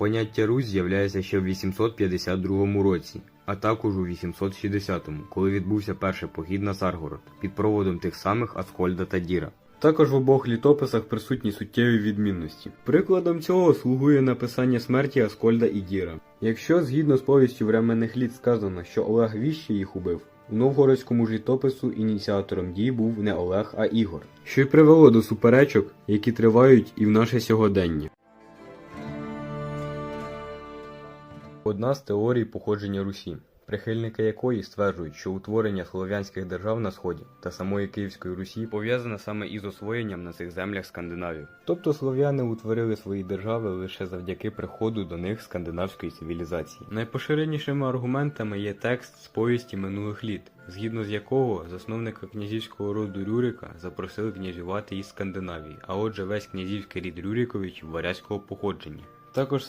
Поняття Русь з'являється ще в 852 році, а також у 860-му, коли відбувся перший похід на Царгород під проводом тих самих Аскольда та Діра. Також в обох літописах присутні суттєві відмінності. Прикладом цього слугує написання смерті Аскольда і Діра. Якщо згідно з повістю временних літ сказано, що Олег Віще їх убив, у новгородському літопису ініціатором дій був не Олег, а Ігор, що й привело до суперечок, які тривають і в наше сьогодення. Одна з теорій походження Русі, прихильники якої стверджують, що утворення слов'янських держав на сході та самої Київської Русі пов'язане саме із освоєнням на цих землях Скандинавів. Тобто слов'яни утворили свої держави лише завдяки приходу до них скандинавської цивілізації. Найпоширенішими аргументами є текст з повісті минулих літ, згідно з якого засновника князівського роду Рюрика запросили князювати із Скандинавії, а отже весь князівський рід Рюриковичів варязького походження. Також